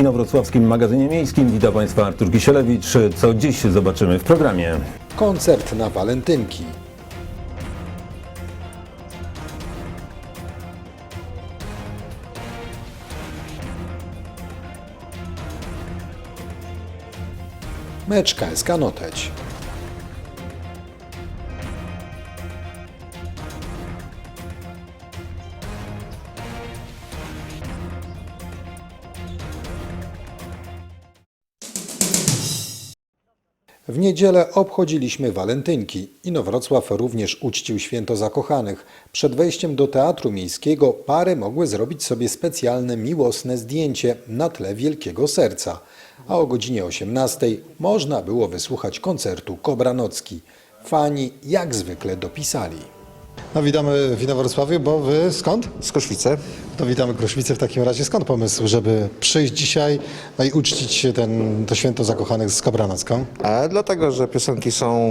Inowrocławskim Magazynie Miejskim witam Państwa Artur Kisielewicz. Co dziś zobaczymy w programie? Koncert na walentynki. Mecz KSK Noteć. W niedzielę obchodziliśmy walentynki. Inowrocław również uczcił święto zakochanych. Przed wejściem do Teatru Miejskiego pary mogły zrobić sobie specjalne miłosne zdjęcie na tle Wielkiego Serca. A o godzinie 18 można było wysłuchać koncertu Kobranocki. Fani jak zwykle dopisali. No witamy w Inowrocławiu, bo wy skąd? Z Koszwice. To witamy Kruszwicy w takim razie. Skąd pomysł, żeby przyjść dzisiaj no i uczcić ten, to święto zakochanych z Kobranocką? E, dlatego, że piosenki są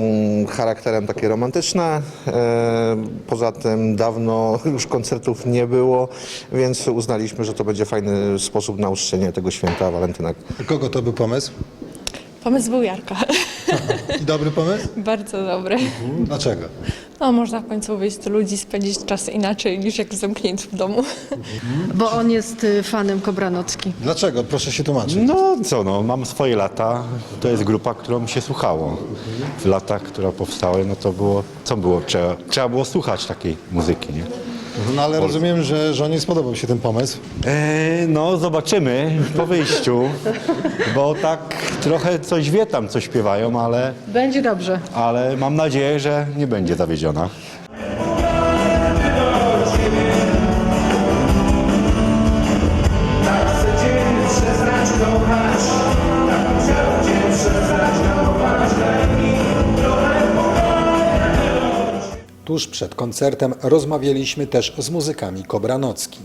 charakterem takie romantyczne. E, poza tym dawno już koncertów nie było, więc uznaliśmy, że to będzie fajny sposób na uczczenie tego święta walentynek. Kogo to był pomysł? Pomysł był Jarka. I dobry pomysł? Bardzo dobry. Dlaczego? No, można w końcu wyjść do ludzi, spędzić czas inaczej niż jak zamknięty w domu. Bo on jest y, fanem Kobranocki. Dlaczego? Proszę się tłumaczyć. No co, no, mam swoje lata. To jest grupa, którą się słuchało. W latach, które powstały, no to było, co było? Trzeba, trzeba było słuchać takiej muzyki, nie? No ale rozumiem, że żonie spodobał się ten pomysł. E, no, zobaczymy po wyjściu, bo tak trochę coś wie tam, co śpiewają, ale, Będzie dobrze. ale mam nadzieję, że nie będzie zawiedziona. Tuż przed koncertem rozmawialiśmy też z muzykami Kobranocki.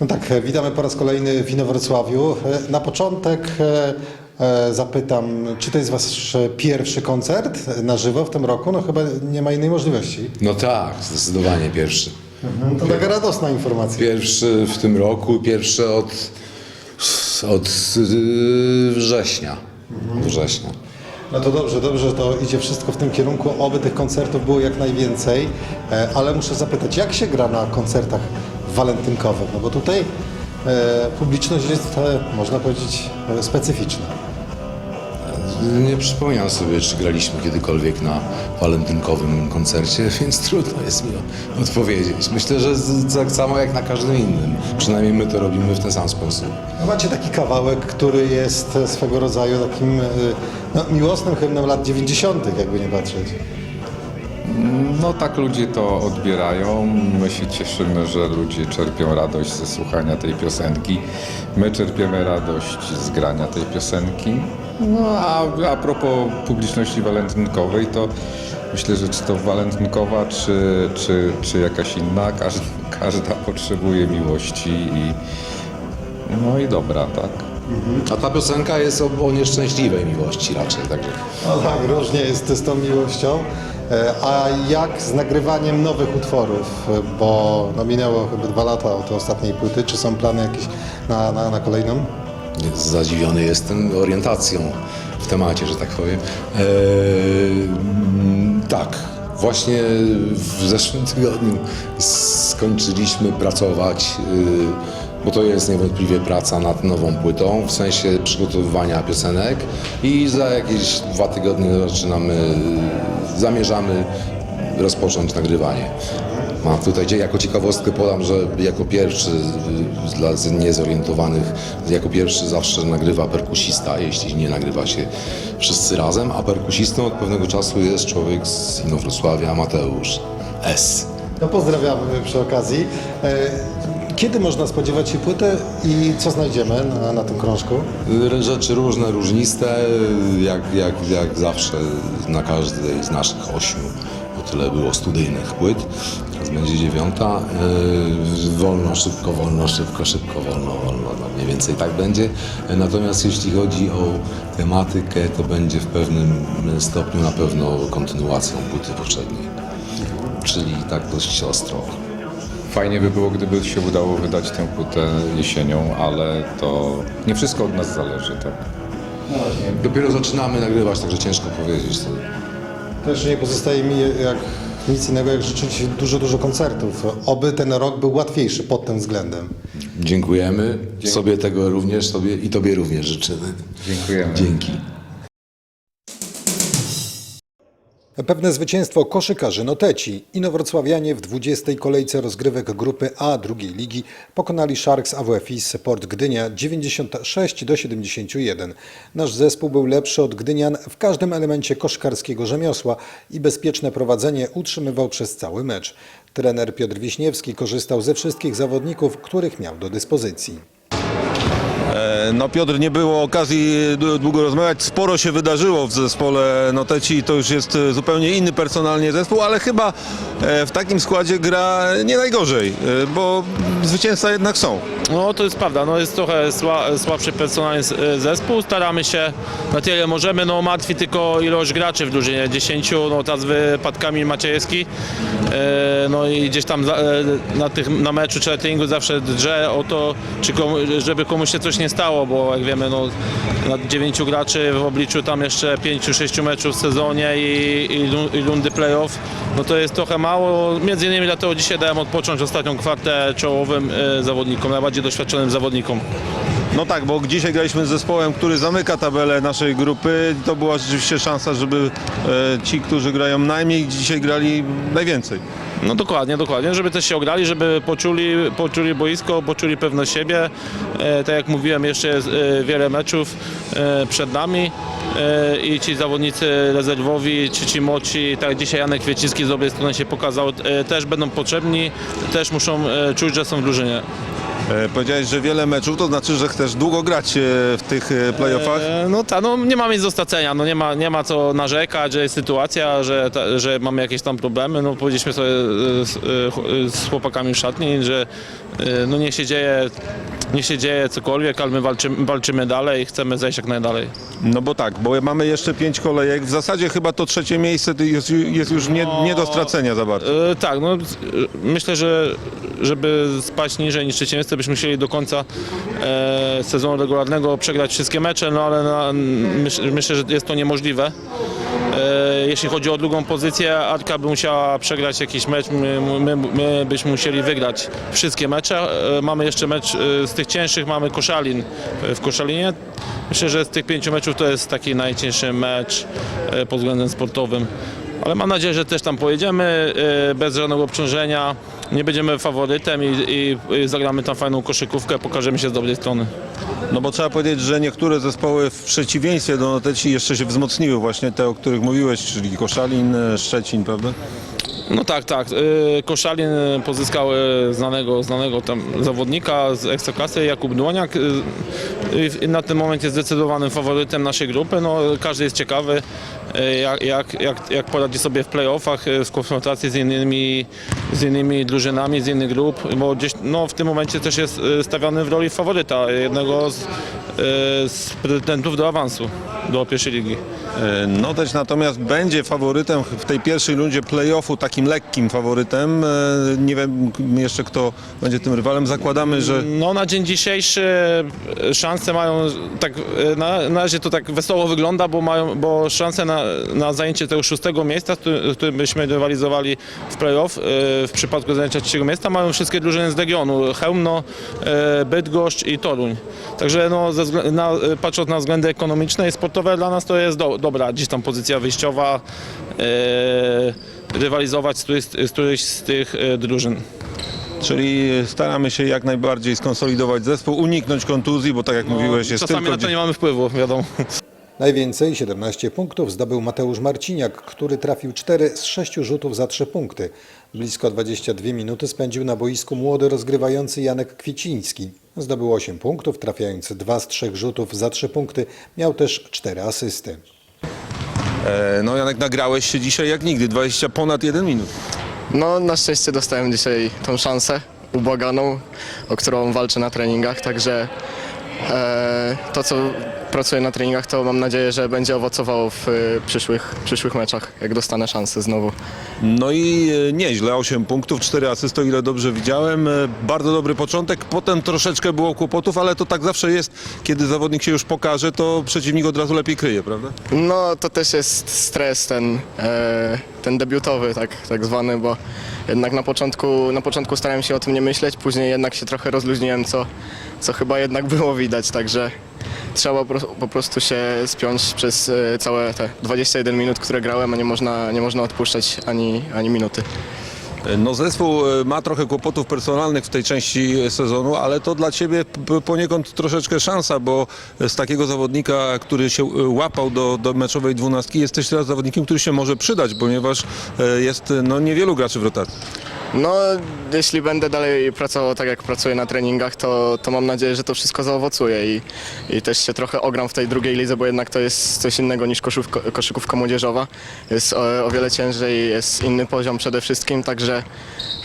No tak, witamy po raz kolejny w Inowrocławiu. Na początek e, e, zapytam, czy to jest wasz pierwszy koncert na żywo w tym roku? No chyba nie ma innej możliwości. No tak, zdecydowanie pierwszy. To taka radosna informacja. Pierwszy w tym roku, pierwszy od, od yy, września. Września. No to dobrze, dobrze, to idzie wszystko w tym kierunku. Oby tych koncertów było jak najwięcej. E, Ale muszę zapytać, jak się gra na koncertach walentynkowych? No bo tutaj e, publiczność jest, e, można powiedzieć, specyficzna. Nie przypominam sobie, czy graliśmy kiedykolwiek na walentynkowym koncercie, więc trudno jest mi odpowiedzieć. Myślę, że z- tak samo jak na każdym innym. Przynajmniej my to robimy w ten sam sposób. No macie taki kawałek, który jest swego rodzaju takim e, no, miłosnym hymnem lat 90., jakby nie patrzeć. No tak ludzie to odbierają. My się cieszymy, że ludzie czerpią radość ze słuchania tej piosenki. My czerpiemy radość z grania tej piosenki. No a, a propos publiczności walentynkowej, to myślę, że czy to walentynkowa, czy, czy, czy jakaś inna, każda, każda potrzebuje miłości i no i dobra, tak? A ta piosenka jest o, o nieszczęśliwej miłości raczej. Także. No tak, różnie jest z tą miłością. E, A jak z nagrywaniem nowych utworów? Bo no, minęło chyba dwa lata od ostatniej płyty. Czy są plany jakieś na, na, na kolejną? Zadziwiony jestem orientacją w temacie, że tak powiem. Eee, tak, właśnie w zeszłym tygodniu skończyliśmy pracować, yy, bo to jest niewątpliwie praca nad nową płytą, w sensie przygotowywania piosenek i za jakieś dwa tygodnie zaczynamy, zamierzamy rozpocząć nagrywanie. Mam tutaj jako ciekawostkę podam, że jako pierwszy dla niezorientowanych, jako pierwszy zawsze nagrywa perkusista, jeśli nie nagrywa się wszyscy razem, a perkusistą od pewnego czasu jest człowiek z Inowrocławia, Mateusz S. No pozdrawiamy przy okazji. E, Kiedy można spodziewać się płyty i co znajdziemy na, na tym krążku? Rzeczy różne, różniste, jak, jak, jak zawsze na każdej z naszych ośmiu, bo tyle było studyjnych płyt. Będzie dziewiąta. Yy, Wolno, szybko, wolno, szybko, szybko, wolno, wolno. No mniej więcej tak będzie. Natomiast jeśli chodzi o tematykę, to będzie w pewnym stopniu na pewno kontynuacją płyty poprzedniej. Czyli tak dość ostro. Fajnie by było, gdyby się udało wydać tę płytę jesienią, ale to nie wszystko od nas zależy, tak? Dopiero zaczynamy nagrywać, także ciężko powiedzieć. To Też nie pozostaje mi jak nic innego, jak życzyć dużo, dużo koncertów. Oby ten rok był łatwiejszy pod tym względem. Dziękujemy. Sobie tego również, sobie i Tobie również życzymy. Dziękujemy. Dzięki. Pewne zwycięstwo koszykarzy Noteci. Inowrocławianie w 20. kolejce rozgrywek grupy A drugiej ligi pokonali Sharks AWFIS Port Gdynia 96 do 71. Nasz zespół był lepszy od Gdynian w każdym elemencie koszykarskiego rzemiosła i bezpieczne prowadzenie utrzymywał przez cały mecz. Trener Piotr Wiśniewski korzystał ze wszystkich zawodników, których miał do dyspozycji. No Piotr, nie było okazji d- długo rozmawiać. Sporo się wydarzyło w zespole Noteci. To już jest e, zupełnie inny personalnie zespół, ale chyba e, w takim składzie gra nie najgorzej, e, bo zwycięzca jednak są. No to jest prawda, no jest trochę sła, słabszy personalnie e, zespół, staramy się na tyle możemy, no martwi tylko ilość graczy w drużynie, 10, no teraz z wypadkami Maciejewski, e, no i gdzieś tam e, na, tych, na meczu czy zawsze drze o to, czy komu, żeby komuś się coś nie stało, bo jak wiemy, no na 9 graczy w obliczu tam jeszcze 5-6 meczów w sezonie i, i, i rundy playoff, no to jest trochę mało, między innymi dlatego dzisiaj dałem odpocząć ostatnią kwartę czołowym e, zawodnikom, najbardziej doświadczonym zawodnikom. No tak, bo dzisiaj graliśmy z zespołem, który zamyka tabelę naszej grupy. To była rzeczywiście szansa, żeby e, ci, którzy grają najmniej, dzisiaj grali najwięcej. No dokładnie, dokładnie, żeby też się ograli, żeby poczuli, poczuli boisko, poczuli pewność siebie. E, tak jak mówiłem, jeszcze jest e, wiele meczów e, przed nami e, i ci zawodnicy rezerwowi, czy ci młodsi, tak jak dzisiaj Janek Kwieciński z dobrej strony się pokazał, e, też będą potrzebni, też muszą e, czuć, że są w drużynie. E, powiedziałeś, że wiele meczów, to znaczy, że chcesz długo grać e, w tych e, playoffach. E, No tak, no nie mamy nic do stracenia, no nie ma, nie ma co narzekać, że jest sytuacja, że, ta, że mamy jakieś tam problemy, no powiedzieliśmy sobie z, z chłopakami w szatni, że no niech się dzieje, niech się dzieje cokolwiek, ale my walczymy, walczymy dalej i chcemy zejść jak najdalej. No bo tak, bo mamy jeszcze pięć kolejek. W zasadzie chyba to trzecie miejsce jest, jest już nie, nie do stracenia za bardzo. E, tak, no myślę, że żeby spaść niżej niż trzecie miejsce, byśmy chcieli do końca e, sezonu regularnego przegrać wszystkie mecze, no ale na, myśl, myślę, że jest to niemożliwe. E, jeśli chodzi o drugą pozycję, Arka by musiała przegrać jakiś mecz, my, my, my byśmy musieli wygrać wszystkie mecze. E, mamy jeszcze mecz z tych cięższych, mamy Koszalin w Koszalinie. Myślę, że z tych pięciu meczów to jest taki najcięższy mecz pod względem sportowym. Ale mam nadzieję, że też tam pojedziemy bez żadnego obciążenia. Nie będziemy faworytem i, i, i zagramy tam fajną koszykówkę, pokażemy się z dobrej strony. No bo trzeba powiedzieć, że niektóre zespoły w przeciwieństwie do Noteci jeszcze się wzmocniły, właśnie te, o których mówiłeś, czyli Koszalin, Szczecin, prawda? No tak, tak. E, Koszalin pozyskał e, znanego, znanego tam zawodnika z Ekstraklasy, Jakub Dłoniak. I Na ten moment jest zdecydowanym faworytem naszej grupy. No, każdy jest ciekawy, jak, jak, jak, jak poradzi sobie w playoffach w konfrontacji z innymi, z innymi drużynami, z innych grup, bo gdzieś no, w tym momencie też jest stawiany w roli faworyta, jednego z, z pretendentów do awansu do pierwszej ligi. E, Noteć natomiast będzie faworytem w tej pierwszej rundzie playoffu, takim lekkim faworytem. E, Nie wiem jeszcze kto będzie tym rywalem. Zakładamy, że No na dzień dzisiejszy e, szanse mają, tak e, na, na razie to tak wesoło wygląda, bo mają, bo szanse na, na zajęcie tego szóstego miejsca, w którym, byśmy rywalizowali w playoff, e, w przypadku zajęcia trzeciego miejsca mają wszystkie drużyny z regionu, Chełmno, e, Bydgoszcz i Toruń. Także no, ze, na, e, patrząc na względy ekonomiczne i sportowe dla nas to jest do, dobra gdzieś tam pozycja wyjściowa, e, rywalizować z którejś, z którejś z tych e, drużyn. czyli staramy się jak najbardziej skonsolidować zespół, uniknąć kontuzji, bo tak jak mówiłeś, jest Czasami tylko na to nie mamy wpływu, wiadomo. Najwięcej 17 punktów zdobył Mateusz Marciniak, który trafił 4 z 6 rzutów za 3 punkty. Blisko 22 minuty spędził na boisku młody rozgrywający Janek Kwieciński. Zdobył 8 punktów, trafiając 2 z 3 rzutów za 3 punkty. Miał też 4 asysty. E, No Janek, nagrałeś się dzisiaj jak nigdy, 20 ponad 1 minut. No, na szczęście dostałem dzisiaj tą szansę ubłaganą, o którą walczę na treningach, także e, to, co pracuję na treningach, to mam nadzieję, że będzie owocowało w e, przyszłych, przyszłych meczach, jak dostanę szansę znowu. No i e, nieźle, 8 punktów, 4 asysty, o ile dobrze widziałem. E, Bardzo dobry początek, potem troszeczkę było kłopotów, ale to tak zawsze jest, kiedy zawodnik się już pokaże, to przeciwnik od razu lepiej kryje, prawda? No to też jest stres ten, e, ten debiutowy tak, tak zwany, bo jednak na początku, na początku starałem się o tym nie myśleć, później jednak się trochę rozluźniłem, co, co chyba jednak było widać, także trzeba po, prostu się spiąć przez e, całe te 21 minut, które grałem, a nie można, nie można odpuszczać ani, ani minuty. No zespół e, ma trochę kłopotów personalnych w tej części sezonu, ale to dla Ciebie poniekąd troszeczkę szansa, bo z takiego zawodnika, który się e, łapał do, do meczowej dwunastki, jesteś teraz zawodnikiem, który się może przydać, ponieważ e, jest no, niewielu graczy w rotacji. No, jeśli będę dalej pracował tak, jak pracuję na treningach, to, to mam nadzieję, że to wszystko zaowocuje i, i też się trochę ogram w tej drugiej lidze, bo jednak to jest coś innego niż koszówko, koszykówka młodzieżowa. Jest o, o wiele ciężej, jest inny poziom przede wszystkim, także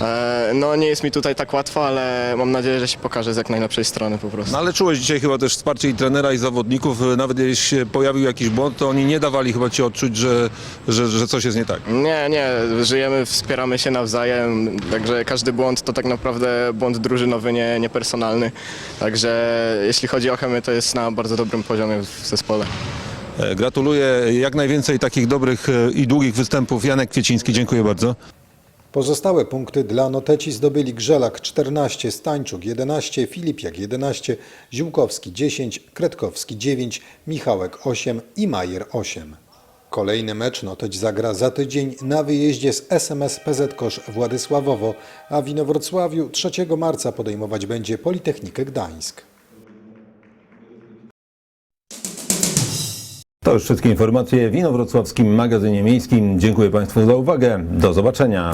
e, no, nie jest mi tutaj tak łatwo, ale mam nadzieję, że się pokażę z jak najlepszej strony po prostu. No ale czułeś dzisiaj chyba też wsparcie i trenera, i zawodników. Nawet jeśli się pojawił jakiś błąd, to oni nie dawali chyba Ci odczuć, że, że, że coś jest nie tak. Nie, nie, żyjemy, wspieramy się nawzajem, także każdy błąd to tak naprawdę błąd drużynowy, nie, nie personalny. Także jeśli chodzi o chemię, to jest na bardzo dobrym poziomie w zespole. E, Gratuluję jak najwięcej takich dobrych e, i długich występów. Janek Kwieciński, dziękuję bardzo. Pozostałe punkty dla Noteci zdobyli Grzelak 14, Stańczuk 11, Filipiak 11, Ziółkowski 10, Kretkowski 9, Michałek 8 i Majer 8. Kolejny mecz Noteć zagra za tydzień na wyjeździe z SMS PZ Kosz Władysławowo, a w Inowrocławiu 3 marca podejmować będzie Politechnikę Gdańsk. To już wszystkie informacje w Inowrocławskim Magazynie Miejskim. Dziękuję Państwu za uwagę. Do zobaczenia.